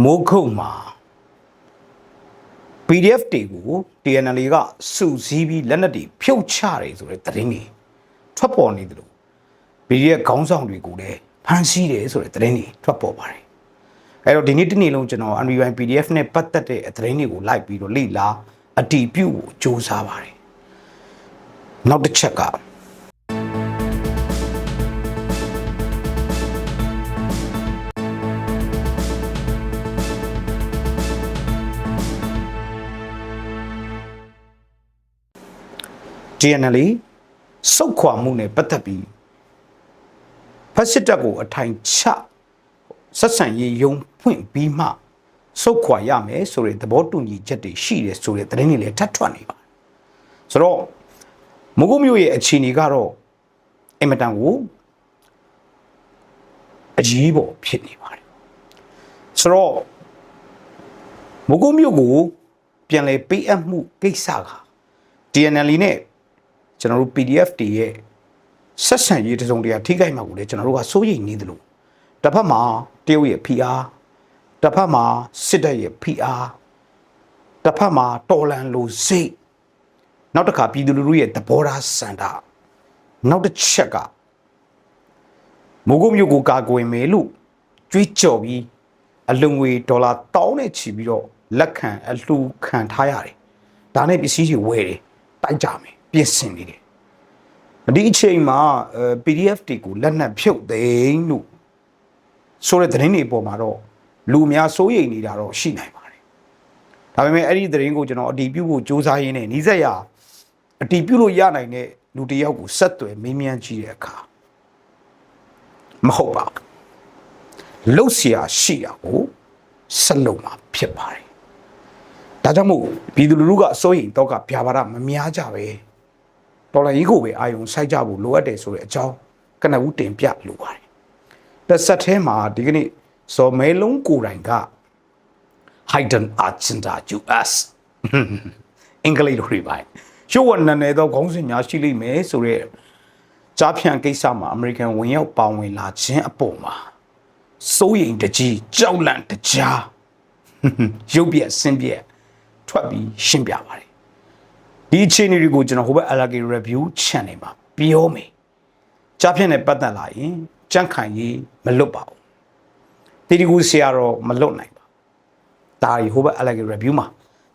မိုးခုတ်မှာ PDF တွေကို TNL ကစုစည်းပြီးလက်နက်တွေဖြုတ်ချတယ်ဆိုတဲ့သတင်းတွေထွက်ပေါ်နေတယ်လို့ PDF ခေါင်းဆောင်တွေကိုလည်းဖမ်းဆီးတယ်ဆိုတဲ့သတင်းတွေထွက်ပေါ်ပါတယ်အဲ့တော့ဒီနေ့တစ်နေ့လုံးကျွန်တော် UNRY PDF နဲ့ပတ်သက်တဲ့သတင်းတွေကိုလိုက်ပြီးတော့လေ့လာအတီးပြုတ်ကိုစူးစမ်းပါတယ်နောက်တစ်ချက်က GNL စုတ်ခွာမှုနဲ့ပတ်သက်ပြီးဖက်စစ်တပ်ကိုအထိုင်ချဆက်ဆံရေးယုံဖွင့်ပြီးမှစုတ်ခွာရမယ်ဆိုတဲ့သဘောတူညီချက်တွေရှိတယ်ဆိုတဲ့သတင်းတွေလည်းထပ်ထွက်နေပါတယ်ဆိုတော့မုဂုမျိုးရဲ့အခြေအနေကတော့အင်မတန်ကိုအကြီးပေါ်ဖြစ်နေပါတယ်ဆိုတော့မုဂုမျိုးကိုပြန်လဲပေးအပ်မှုကိစ္စက DNL နဲ့ ကျွန်တော်တို့ PDF တွေရဲ့ဆက်ဆံရေးတစ်စုံတရာထိခိုက်မှာကိုလည်းကျွန်တော်တို့ကစိုးရိမ်နေတယ်လို့တစ်ဖက်မှာတရုတ်ရဲ့ PR တစ်ဖက်မှာစစ်တပ်ရဲ့ PR တစ်ဖက်မှာတော်လန်လိုစိတ်နောက်တစ်ခါပြည်သူလူထုရဲ့သဘောထားစံတာနောက်တစ်ချက်ကမိုးကုတ်မြို့ကိုကာကွယ်မယ်လို့ကြွေးကြော်ပြီးအလုံငွေဒေါ်လာတောင်းနဲ့ချီပြီးတော့လက်ခံအလှူခံထားရတယ်ဒါနဲ့ပစ္စည်းတွေဝယ်တယ်တိုက်ကြမယ် ပြင်ဆင်နေတယ်ဒီအချိန်မှာအဲ PDF တွေကိုလက်နက်ဖြုတ်သိမ်းလို့ဆိုတဲ့သတင်းတွေပေါ်မှာတော့လူအများစိုးရိမ်နေတာတော့ရှိနိုင်ပါတယ်ဒါပေမဲ့အဲ့ဒီသတင်းကိုကျွန်တော်အတီးပြုတ်ဖို့စူးစမ်းရင်းနဲ့နီးစက်ရအတီးပြုတ်လို့ရနိုင်တဲ့လူတစ်ယောက်ကိုဆက်သွယ်မေးမြန်းကြည့်တဲ့အခါမဟုတ်ပါဘူးလှုပ်ရှားရှိတာကိုဆက်လုပ်မှာဖြစ်ပါတယ်ဒါကြောင့်မို့ပြည်သူလူထုကအစိုးရိမ်တော့ကဗျာပါဒမများကြပဲ တော်လိုင်းကြီးကိုပဲအာယုံစိုက်ကြဖို့လိုအပ်တယ်ဆိုတဲ့အကြောင်းကနဦးတင်ပြလိုပါတယ်တစ်ဆက်ထဲမှာဒီကနေ့ဇော်မဲလုံးကိုယ်တိုင်က Hayden Agenda US အင်္ဂလိပ်လိုတွေပါရုပ်ဝဏ္ဏနယ်သောခေါင်းစဉ်များရှိလိမ့်မယ်ဆိုတဲ့ကြားဖြန့်ကိစ္စမှာအမေရိကန်ဝင်ရောက်ပါဝင်လာခြင်းအပေါ်မှာစိုးရိမ်တကြီးကြောက်လန့်တကြားရုပ်ပြက်ဆင်းပြက်ထွက်ပြီးရှင်းပြပါတယ် ဒီအခြေအနေတွေကိုကျွန်တော်ဟိုဘက် Alage Review Channel မှာပြောမယ်ကြားဖြန့်နဲ့ပတ်သက်လာရင်ကြန့်ခိုင်ရေးမလွတ်ပါဘူးတီတီကူဆရာတော့မလွတ်နိုင်ပါဘူးဒါရီဟိုဘက် Alage Review မှာ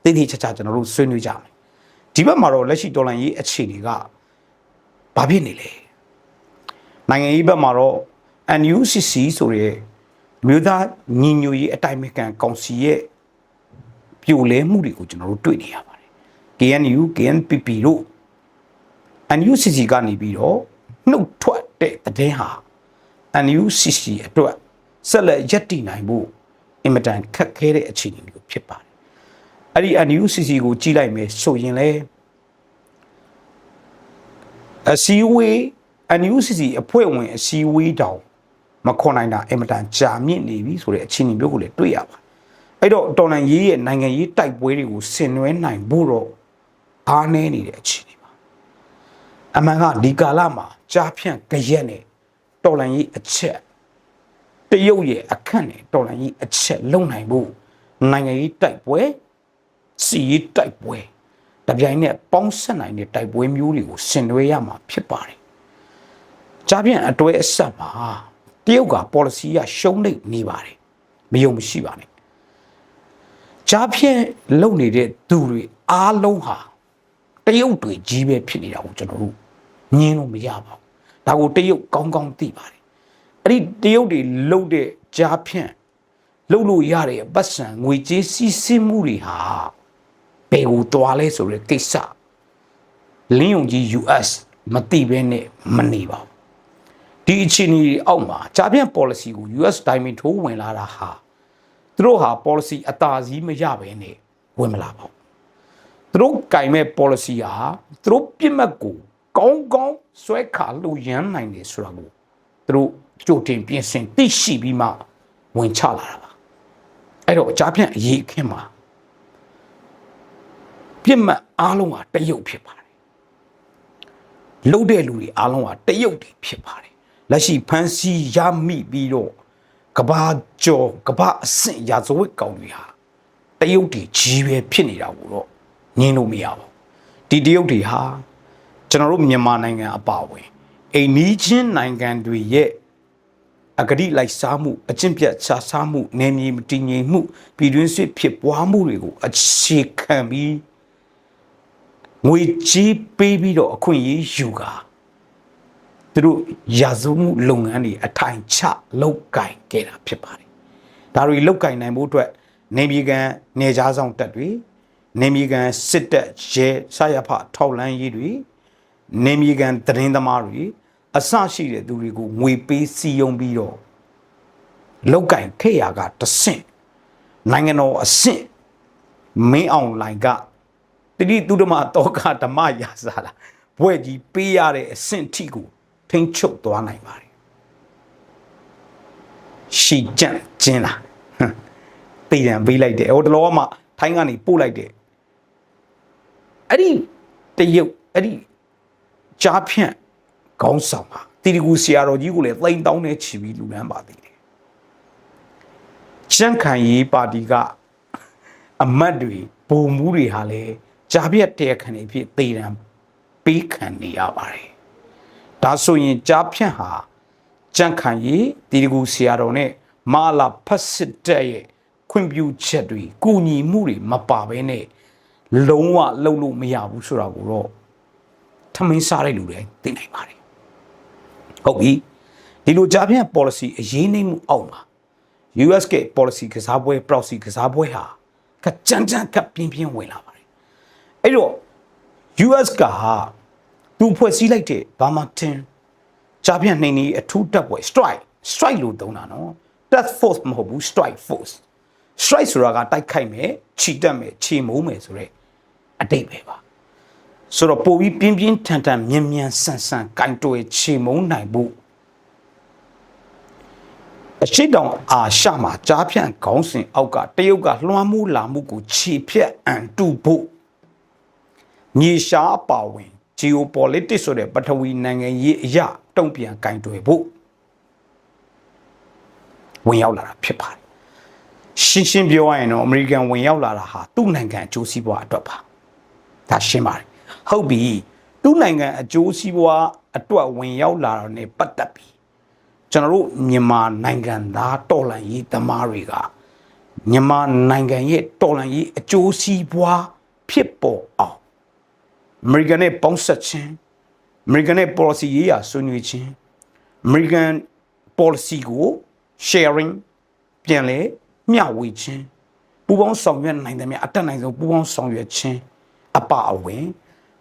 တိတိကျကျကျွန်တော်တို့ဆွေးနွေးကြမယ်ဒီဘက်မှာတော့လက်ရှိဒေါ်လာရေးအခြေအနေကဘာဖြစ်နေလဲနိုင်ငံရေးဘက်မှာတော့ NUCC ဆိုရဲမြို့သားညီညွတ်ရေးအတိုင်းအမြံကောင်စီရဲ့ပြိုလဲမှုတွေကိုကျွန်တော်တို့တွေ့နေရပါတယ် KNU KNPP တို့ NUCC ကနေပြီးတော့နှုတ်ထွက်တဲ့တည်င်းဟာ NUCC အတွက်ဆက်လက်ရပ်တည်နိုင်ဖို့အင်မတန်ခက်ခဲတဲ့အခြေအနေမျိုးဖြစ်ပါတယ်အဲ့ဒီ NUCC ကိုကြီးလိုက်မယ်ဆိုရင်လေအစည်းအဝေး NUCC အဖွဲ့ဝင်အစည်းအဝေးတောင်မခွန်နိုင်တာအင်မတန်ကြာမြင့်နေပြီဆိုတဲ့အခြေအနေမျိုးကိုလည်းတွေ့ရပါတယ်အဲ့တော့တော်လန်ရေးရဲ့နိုင်ငံရေးတိုက်ပွဲတွေကိုဆင်နွှဲနိုင်ဖို့တော့ အားနည်းနေတဲ့အခြေအနေပါအမှန်ကဒီကာလမှာကြားဖြန့်ကြရက်နဲ့တော်လန်ရေးအချက်တရုတ်ရဲ့အခန့်နဲ့တော်လန်ရေးအချက်လုံနိုင်ဖို့နိုင်ငံရေးတိုက်ပွဲစီရေးတိုက်ပွဲတပြိုင်နက်ပေါင်းဆက်နိုင်တဲ့တိုက်ပွဲမျိုးတွေကိုဆင်နွှဲရမှာဖြစ်ပါတယ်ကြားဖြန့်အတွဲအဆက်မှာတရုတ်က policy ရရှုံးနေနေပါတယ်မယုံမရှိပါနဲ့ကြားဖြန့်လုံနေတဲ့သူတွေအားလုံးဟာ တရုတ်တွေကြီးပဲဖြစ်နေတာကိုကျွန်တော်တို့ညင်းလို့မရပါဘူးဒါကိုတရုတ်ကောင်းကောင်းသိပါတယ်အဲ့ဒီတရုတ်တွေလုံတဲ့ကြားဖြန့်လုံလို့ရတဲ့ပတ်စံငွေကြေးစီးဆင်းမှုတွေဟာဘယ်ကိုတွားလဲဆိုတဲ့ကိစ္စလင်းယုံကြီး US မသိဘဲနဲ့မနေပါဘူးဒီအခြေအနေတွေအောက်မှာကြားဖြန့် policy ကို US တိုင်းမင်ထိုးဝင်လာတာဟာသူတို့ဟာ policy အသာစီးမရဘဲနဲ့ဝင်မလာပါဘူး သူတို့ကင်မဲ့ policy ဟာသူတို့ပြစ်မှတ်ကိုကောင်းကောင်းဆွဲခါလို့ရမ်းနိုင်တယ်ဆိုတာကိုသူတို့ကြိုတင်ပြင်ဆင်သိရှိပြီးမှဝင်ချလာတာပါအဲ့တော့ကြားဖြန့်အရေးအခင်းမှာပြစ်မှတ်အားလုံးဟာတရုတ်ဖြစ်ပါတယ်လှုပ်တဲ့လူတွေအားလုံးဟာတရုတ်တွေဖြစ်ပါတယ်လက်ရှိဖန်စီရမိပြီးတော့ကဘာကျော်ကဘာအဆင့်ရာဇဝတ်ကောင်တွေဟာတရုတ်တွေကြီးပဲဖြစ်နေတာကိုတော့ ငင်းလို့မရပါဘူးဒီတရုတ်တွေဟာကျွန်တော်တို့မြန်မာနိုင်ငံအပါအဝင်အိမ်နီးချင်းနိုင်ငံတွေရဲ့အဂတိလိုက်စားမှုအကျင့်ပြတ်ချစားမှုနယ်မြေမတည်ငြိမ်မှုပြည်တွင်းစစ်ဖြစ်ပွားမှုတွေကိုအခြေခံပြီးငွေကြီးပေးပြီးတော့အခွင့်အရေးယူကာသူတို့ရာဇဝမှုလုပ်ငန်းတွေအထိုင်ချလောက်ကင်ခဲ့တာဖြစ်ပါတယ်ဒါတွေလောက်ကင်နိုင်ဖို့အတွက်နေပြည်ကန်နေကြားဆောင်တပ်တွေ နေပြည်ကန်စစ်တပ်ရဲစရဖထောက်လန်းရေးတွေနေပြည်ကန်သတင်းသမားတွေအစရှိတဲ့သူတွေကိုငွေပေးစီယုံပြီးတော့လောက်ကင်ခဲ့ရကတဆင့်နိုင်ငံတော်အဆင့်မင်းအောင်လိုင်ကတတိသူဓမ္မတောကဓမ္မရာဇာလာဘွဲ့ကြီးပေးရတဲ့အဆင့်ထိကိုထိန်းချုပ်သွားနိုင်ပါတယ်ရှီကြံ့ကျင်းလားဟမ်တည်ရန်ပေးလိုက်တယ်ဟိုတလောကမှထိုင်းကနေပို့လိုက်တယ် အဲ့ဒီတရုတ်အဲ့ဒီကြားဖြန့်ခေါင်းဆောင်ဟာတီတီကူဆရာတော်ကြီးကိုလည်းသိမ်းတောင်းနေချီပြီးလူလန်းပါသေးတယ်ချန့်ခိုင်ရေးပါတီကအမတ်တွေဘုံမှုတွေဟာလည်းကြားပြတ်တရားခံနေဖြစ်သေတံပေးခံနေရပါတယ်ဒါဆိုရင်ကြားဖြန့်ဟာကြန့်ခိုင်ရေးတီတီကူဆရာတော်နဲ့မာလာဖတ်စစ်တဲ့ရဲ့ခွင့်ပြုချက်တွေကုညီမှုတွေမပါဘဲနဲ့ လုံးဝလှုပ်လို့မရဘူးဆိုတာကိုတော့ထမင်းစားတဲ့လူတွေသိနိုင်ပါတယ်ဟုတ်ပြီဒီလိုကြားဖြန့် policy အရေးနှိမ့်မှုအောက်မှာ US က policy ကစားပွဲ proxy ကစားပွဲဟာကကြမ်းကြမ်းကပြင်းပြင်းဝင်လာပါတယ်အဲ့တော့ US ကသူဖွဲ့စည်းလိုက်တဲ့ဘာမှတင်ကြားဖြန့်နှိမ့်နေအထူးတပ်ပွဲ strike strike လို့သုံးတာနော် task force မဟုတ်ဘူး strike force strike ဆိုတာကတိုက်ခိုက်မယ်ခြိတက်မယ်ခြေမုံမယ်ဆိုတော့အတိတ်ပဲပါဆိုတော့ပိုပြီးပြင်းပြင်းထန်ထန်မြန်မြန်ဆန်ဆန်ကင်တွယ်ခြေမုံနိုင်ဖို့အရှိတောင်အာရှမှာကြားဖြန့်ခေါင်းစဉ်အောက်ကတရုတ်ကလွှမ်းမိုးလာမှုကိုခြေဖြတ်အန်တုဖို့မြေရှားအပါဝင် geopolitics ဆိုတဲ့ပထဝီနိုင်ငံရေးအရာတုံ့ပြန်ကင်တွယ်ဖို့ဝင်ရောက်လာတာဖြစ်ပါတယ် ရှင်းရှင်းပြောရရင်တော့အမေရိကန်ဝင်ရောက်လာတာဟာသူ့နိုင်ငံအကျိုးစီးပွားအတွက်ပါဒါရှင်းပါတယ်ဟုတ်ပြီသူ့နိုင်ငံအကျိုးစီးပွားအတွက်ဝင်ရောက်လာတာ ਨੇ ပတ်သက်ပြီးကျွန်တော်တို့မြန်မာနိုင်ငံသားတော်လှန်ရေးသမားတွေကမြန်မာနိုင်ငံရဲ့တော်လှန်ရေးအကျိုးစီးပွားဖြစ်ပေါ်အောင်အမေရိကန်နဲ့ပေါင်းဆက်ခြင်းအမေရိကန်နဲ့ policy ရေးရာဆွေးနွေးခြင်းအမေရိကန် policy ကို sharing ပြန်လဲ မျှဝေခြင်းပူးပေါင်းဆောင်ရွက်နိုင်တယ်များအတက်နိုင်ဆုံးပူးပေါင်းဆောင်ရွက်ခြင်းအပအဝင်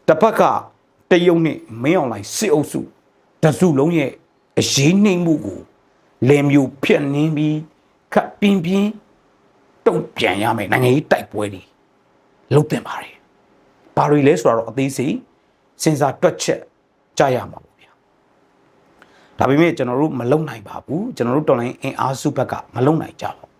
တစ်ဖက်ကတရုတ်နဲ့မင်းအောင်လှိုင်စစ်အုပ်စုတစုလုံးရဲ့အရေးနှိမ့်မှုကိုလယ်မျိုးဖြတ်နှင်းပြီးခပ်ပြင်းပြင်းတုံ့ပြန်ရမယ်နိုင်ငံရေးတိုက်ပွဲတွေလုပ်တင်ပါတယ်ဘာတွေလဲဆိုတော့အသေးစိတ်စဉ်းစားတွက်ချက်ကြရမှာပေါ့ဗျာဒါပေမဲ့ကျွန်တော်တို့မလုံနိုင်ပါဘူးကျွန်တော်တို့တော်လိုင်းအင်အားစုဘက်ကမလုံနိုင်ကြပါဘူး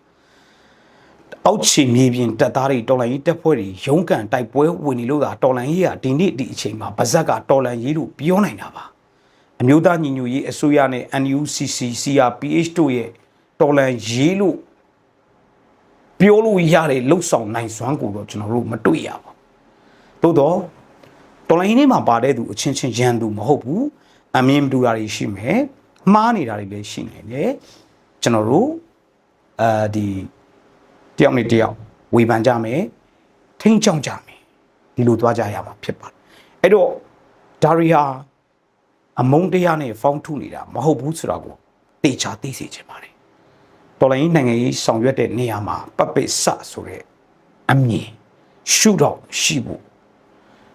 အောက်ခြေမြေပြင်တပ်သားတွေတော်လိုင်းရေးတပ်ဖွဲ့တွေရုန်းကန်တိုက်ပွဲဝင်နေလို့သာတော်လိုင်းရေးကဒီနေ့ဒီအချိန်မှာဗဇက်ကတော်လိုင်းရေးလို့ပြောနိုင်တာပါအမျိုးသားညီညွတ်ရေးအစိုးရနဲ့ NUCC CRPH တို့ရဲ့တော်လန်ရေးလို့ပြောလို့ရတဲ့လှုပ်ဆောင်နိုင်စွမ်းကိုတော့ကျွန်တော်တို့မတွေ့ရပါဘူးသို့တော့တော်လိုင်းရေးမှာပါတဲ့သူအချင်းချင်းရန်သူမဟုတ်ဘူးအမြင်တူတာတွေရှိမယ်မှားနေတာတွေလည်းရှိနေတယ်ကျွန်တော်တို့အာဒီ တယောက်နဲ့တယောက်ဝေဖန်ကြမယ်ထိန်းချောင်းကြမယ်ဒီလိုသွားကြရမှာဖြစ်ပါတယ်အဲ့တော့ဒါရီဟာအမုန်းတရားနဲ့ဖောင်းထုနေတာမဟုတ်ဘူးဆိုတာကိုတေချာသိစေချင်ပါတယ်တော်လိုင်းနိုင်ငံရေးဆောင်ရွက်တဲ့နေရာမှာပပိစဆိုတဲ့အမြင်ရှုတော့ရှိဖို့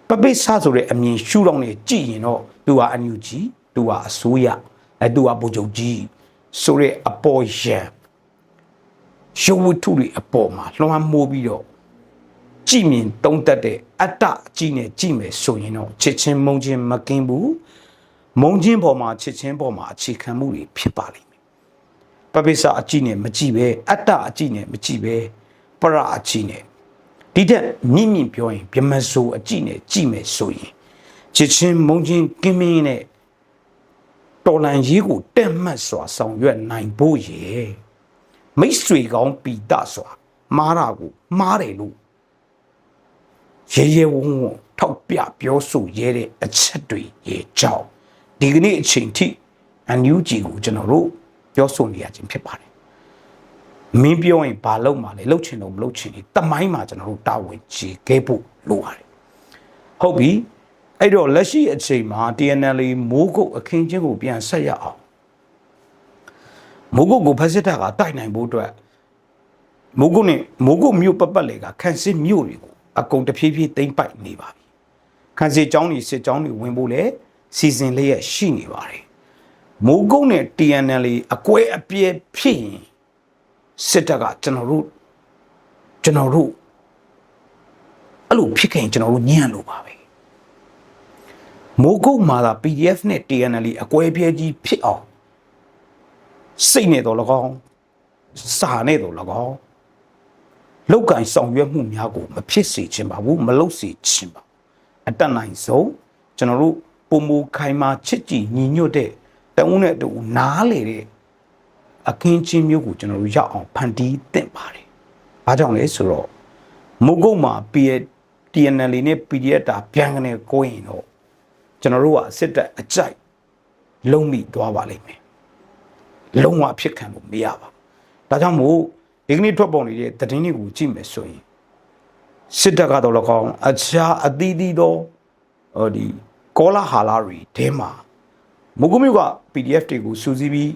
ပပိစဆိုတဲ့အမြင်ရှုတော့နေကြည့်ရင်တော့သူဟာအန်ယူဂျီသူဟာအစိုးရအဲသူဟာဗိုလ်ချုပ်ကြီးဆိုတဲ့အပေါ်ရန် ရုပ်ဝတ္ထုတွေအပေါ်မှာလွှမ်းမိုးပြီးတော့ကြည်မြင်တုံးတက်တဲ့အတ္တအကြည့်နဲ့ကြည့်မယ်ဆိုရင်တော့ချစ်ချင်းမုန်းချင်းမကင်းဘူးမုံချင်းပေါ်မှာချစ်ချင်းပေါ်မှာအခြေခံမှုတွေဖြစ်ပါလိမ့်မယ်ပပိစအကြည့်နဲ့မကြည့်ပဲအတ္တအကြည့်နဲ့မကြည့်ပဲပရအကြည့်နဲ့ဒီတဲ့မြင့်မြင့်ပြောရင်ဗြမဆိုအကြည့်နဲ့ကြည့်မယ်ဆိုရင်ချစ်ချင်းမုံချင်းကင်းမင်းနဲ့တော်လန်ရေးကိုတက်မှတ်စွာဆောင်ရွက်နိုင်ဖို့ရေ မိတ်ဆွေကောင်းပီတစွာမှားတာကိုမှားတယ်လို့ရဲရဲဝုံဝုံထောက်ပြပြောဆိုရဲတဲ့အချက်တွေရဲ့ကြောင့်ဒီကနေ့အချိန်ထိအန်ယူဂျီကိုကျွန်တော်တို့ပြောဆိုနေရခြင်းဖြစ်ပါတယ်မင်းပြောရင်ဘာလုပ်မှာလဲလှုပ်ချင်တော့မလှုပ်ချင်ဘူးတမိုင်းမှာကျွန်တော်တို့တာဝန်ကြီးခဲ့ဖို့လိုပါတယ်ဟုတ်ပြီအဲ့တော့လက်ရှိအချိန်မှာ TNL မိုးကုတ်အခင်းချင်းကိုပြန်ဆက်ရအောင် မိုးကုတ်ကိုဖက်စစ်တပ်ကတိုက်နိုင်ဖို့အတွက်မိုးကုတ်နဲ့မိုးကုတ်မြို့ပတ်ပတ်လေကခန့်စစ်မြို့တွေကိုအကုန်တဖြည်းဖြည်းသိမ့်ပိုက်နေပါပြီခန့်စစ်ကျောင်းတွေစစ်ကျောင်းတွေဝင်ဖို့လဲစီစဉ်လေးရရှိနေပါတယ်မိုးကုတ်နဲ့ TNL အကွဲအပြဲဖြစ်ရင်စစ်တပ်ကကျွန်တော်တို့ကျွန်တော်တို့အဲ့လိုဖြစ်ခင်ကျွန်တော်တို့ညံ့လို့ပါပဲမိုးကုတ်မှာသာ PDF နဲ့ TNL အကွဲပြဲကြီးဖြစ်အောင် စိတ်နဲ့တော့၎င်းစာနဲ့တော့၎င်းလောက်ကင်ဆောင်ရွက်မှုများကိုမဖြစ်စေချင်ပါဘူးမလုပ်စေချင်ပါအတက်နိုင်ဆုံးကျွန်တော်တို့ပုံမူခိုင်မာချစ်ကြည်ညီညွတ်တဲ့တအုံးနဲ့တူနားလေတဲ့အခင်းချင်းမျိုးကိုကျွန်တော်တို့ရောက်အောင်ဖန်တီးသင့်ပါတယ်။ဘာကြောင့်လဲဆိုတော့မုတ်ကုတ်မှာ TNL နဲ့ PDF တာပြန်ကနေကိုရင်တော့ကျွန်တော်တို့ကစစ်တပ်အကြိုက်လုံးမိသွားပါလိမ့်မယ်။ လုံးဝဖြစ်ခံလို့မရပါဘူး။ဒါကြောင့်မို့ဒီကနေ့ထွက်ပေါ်နေတဲ့သတင်းတွေကိုကြည့်မယ်ဆိုရင်စစ်တပ်ကတော့၎င်းအခြားအသီးသီးသောဟိုဒီကောလာဟာလာတွေတဲမှာမုကုမြို့က PDF တွေကိုစူးစီးပြီး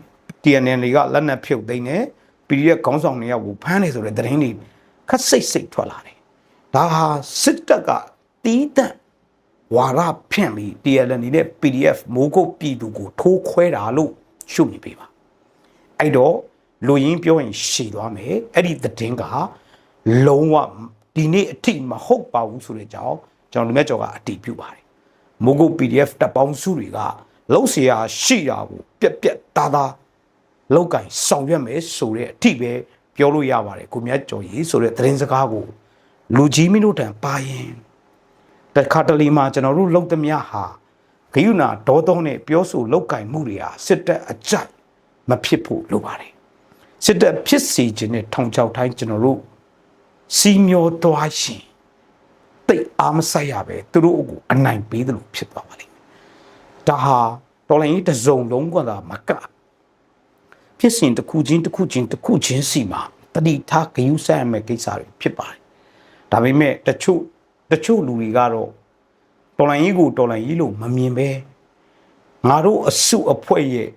TNN တွေကလက်နက်ဖြုတ်သိမ်းတယ် PDF ခေါင်းဆောင်တွေရောက်ကိုဖမ်းနေဆိုတဲ့သတင်းတွေခက်စိတ်စိတ်ထွက်လာတယ်ဒါဟာစစ်တပ်ကတီးတန့်ဝါရဖြန့်ပြီး TNN နဲ့ PDF မိုးကုတ်ပြည်သူကိုထိုးခွဲတာလို့ရှုမြင်ပေးပါ အဲ့တော့လူရင်းပြောရင်ရှည်သွားမယ်အဲ့ဒီသတင်းကလုံးဝဒီနေ့အထိမဟုတ်ပါဘူးဆိုတဲ့အကြောင်းကျွန်တော်လူမြတ်ကျော်ကအတည်ပြုပါတယ်မိုးကုတ် PDF တပ်ပေါင်းစုတွေကလုံးเสียရှိတာကိုပြက်ပြက်သားသားလောက်ကင်ဆောင်ရွက်မယ်ဆိုတဲ့အထိပဲပြောလို့ရပါတယ်ကိုမြတ်ကျော်ကြီးဆိုတဲ့သတင်းစကားကိုလူကြီးမင်းတို့တန်ပါရင်တခါတလေမှာကျွန်တော်တို့လုံသမျှဟာဂယုနာဒေါသောနဲ့ပြောဆိုလောက်ကင်မှုတွေဟာစစ်တပ်အကြိုက် မဖြစ်ဖို့လိုပါတယ်စစ်တပ်ဖြစ်စီခြင်းနဲ့ထောင်ချောက်တိုင်းကျွန်တော်တို့စီမျောသွားရှင်တိတ်အားမဆိုင်ရပဲသူတို့ကိုအနိုင်ပေးတယ်လို့ဖြစ်သွားပါလိမ့်မယ်ဒါဟာတော်လိုင်းကြီးတစ်စုံလုံးကသာမကဖြစ်စဉ်တစ်ခုချင်းတစ်ခုချင်းတစ်ခုချင်းစီမှာတတိထားဂယုဆိုင်ရမယ့်ကိစ္စတွေဖြစ်ပါတယ်ဒါပေမဲ့တချို့တချို့လူတွေကတော့တော်လိုင်းကြီးကိုတော်လိုင်းကြီးလို့မမြင်ပဲငါတို့အစုအဖွဲ့ရဲ့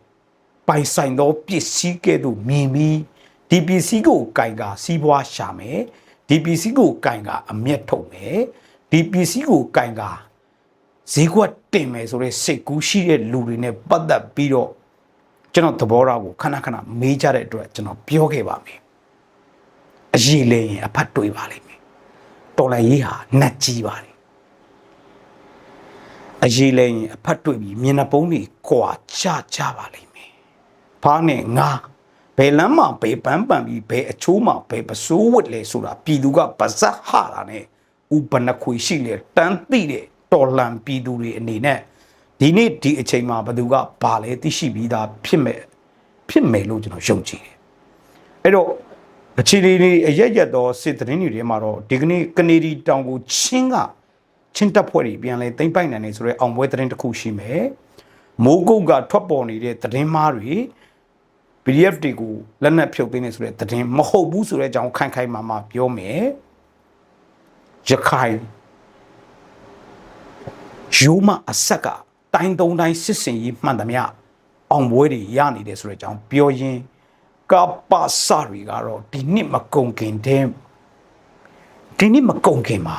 ပိုင်ဆိုင်သောပစ္စည်းကဲ့သို့မြင်ပြီးဒီပစ္စည်းကိုကင်ကစီးပွားရှာမယ်ဒီပစ္စည်းကိုကင်ကအမျက်ထုတ်မယ်ဒီပစ္စည်းကိုကင်ကဈေးကွက်တင်မယ်ဆိုတဲ့စိတ်ကူးရှိတဲ့လူတွေနဲ့ပတ်သက်ပြီးတော့ကျွန်တော်သဘောထားကိုခဏခဏမေးကြတဲ့အတွက်ကျွန်တော်ပြောခဲ့ပါမယ်အရေးလဲရင်အဖတ်တွေးပါလိမ့်မယ်တော်လည်းရေးဟာနှက်ကြီးပါလေအရေးလဲရင်အဖတ်တွေးပြီးမျက်နှာပုံးတွေကွာချကြပါလိမ့် မယ်ဘာနဲ့ငါဘယ်လမ်းမှာဘယ်ပန်းပန်ပြီးဘယ်အချိုးမှာဘယ်ပစိုးဝတ်လဲဆိုတာပြည်သူကပါဇက်ဟာတာနဲ့ဥပနခွေရှိလေတန်းသိတဲ့တော်လန်ပြည်သူတွေအနေနဲ့ဒီနေ့ဒီအချိန်မှာဘသူကဘာလဲသိရှိပြီးသားဖြစ်မဲ့ဖြစ်မယ်လို့ကျွန်တော်ယုံကြည်တယ်အဲ့တော့အခြေအနေတွေအရက်ရက်တော့စစ်သတင်းတွေထဲမှာတော့ဒီကနေ့ကနေဒီတောင်ကိုချင်းကချင်းတပ်ဖွဲ့တွေပြန်လဲသိမ့်ပိုက်နိုင်နေဆိုတော့အောင်ပွဲသတင်းတစ်ခုရှိမယ်မိုးကုတ်ကထွက်ပေါ်နေတဲ့သတင်းမားတွေ PDF တွေကိုလက်နက်ဖြုတ်သိမ်းနေဆိုတဲ့သတင်းမဟုတ်ဘူးဆိုတဲ့အကြောင်းခိုင်ခိုင်မာမာပြောမယ်ရခိုင်ယူမအဆက်ကတိုင်းသုံးတိုင်းစစ်စင်ရေးမှန်သမျှအောင်ပွဲတွေရနေတယ်ဆိုတဲ့အကြောင်းပြောရင်းကပ္ပစတွေကတော့ဒီနှစ်မကုန်ခင်တည်းဒီနှစ်မကုန်ခင်မှာ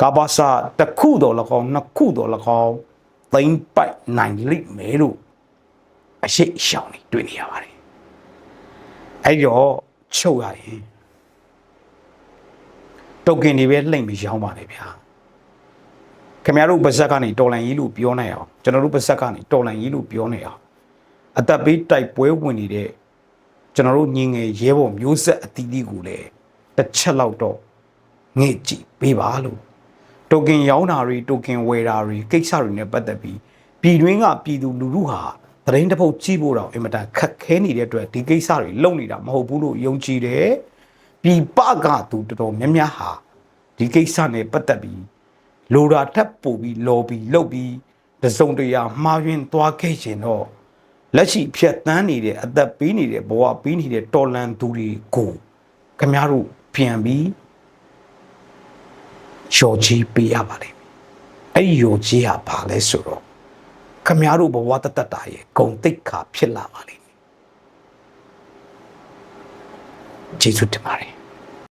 ကပ္ပစတစ်ခုတော့၎င်းနှစ်ခုတော့၎င်းသိမ့်ပိုက်နိုင်လိမ့်မယ်လို့ အရှိရှောင်းနေတွေ့နေရပါတယ်အဲ့တော့ချုပ်ရရင်တုတ်ကင်တွေပဲလှိမ့်ပြီးရောင်းပါလေဗျာခင်ဗျားတို့ပါဇက်ကနေတော်လန်ကြီးလို့ပြောနိုင်အောင်ကျွန်တော်တို့ပါဇက်ကနေတော်လန်ကြီးလို့ပြောနေအောင်အသက်ပေးတိုက်ပွဲဝင်နေတဲ့ကျွန်တော်တို့ညီငယ်ရဲဘော်မျိုးဆက်အသီးသီးကိုလည်းတစ်ချက်လောက်တော့ငှေ့ကြည့်ပေးပါလို့တိုကင်ရောင်းတာတွေတိုကင်ဝယ်တာတွေကိစ္စတွေနဲ့ပတ်သက်ပြီးပြည်တွင်းကပြည်သူလူထုဟာ သတင်းတစ်ပုတ်ကြည့်ဖို့တော့အင်မတန်ခက်ခဲနေတဲ့အတွက်ဒီကိစ္စတွေလုံနေတာမဟုတ်ဘူးလို့ယုံကြည်တယ်ပြည်ပကသူတော်တော်များများဟာဒီကိစ္စနဲ့ပတ်သက်ပြီးလိုတာထပ်ပို့ပြီးလော်ပြီးလှုပ်ပြီးတစုံတရာမှားယွင်းသွားခဲ့ခြင်းတော့လက်ရှိဖြတ်တန်းနေတဲ့အသက်ပေးနေတဲ့ဘဝပေးနေတဲ့တော်လန်သူတွေကိုခင်ဗျားတို့ပြန်ပြီးရော်ကြီးပေးရပါလိမ့်မယ်အဲ့ဒီရော်ကြီးကဘာလဲဆိုတော့ ခမည်းတော်ဘဝတတတာရဲ့ဂုံတိတ်ခါဖြစ်လာပါလိမ့်မယ်ကျေးဇူးတင်ပါတယ်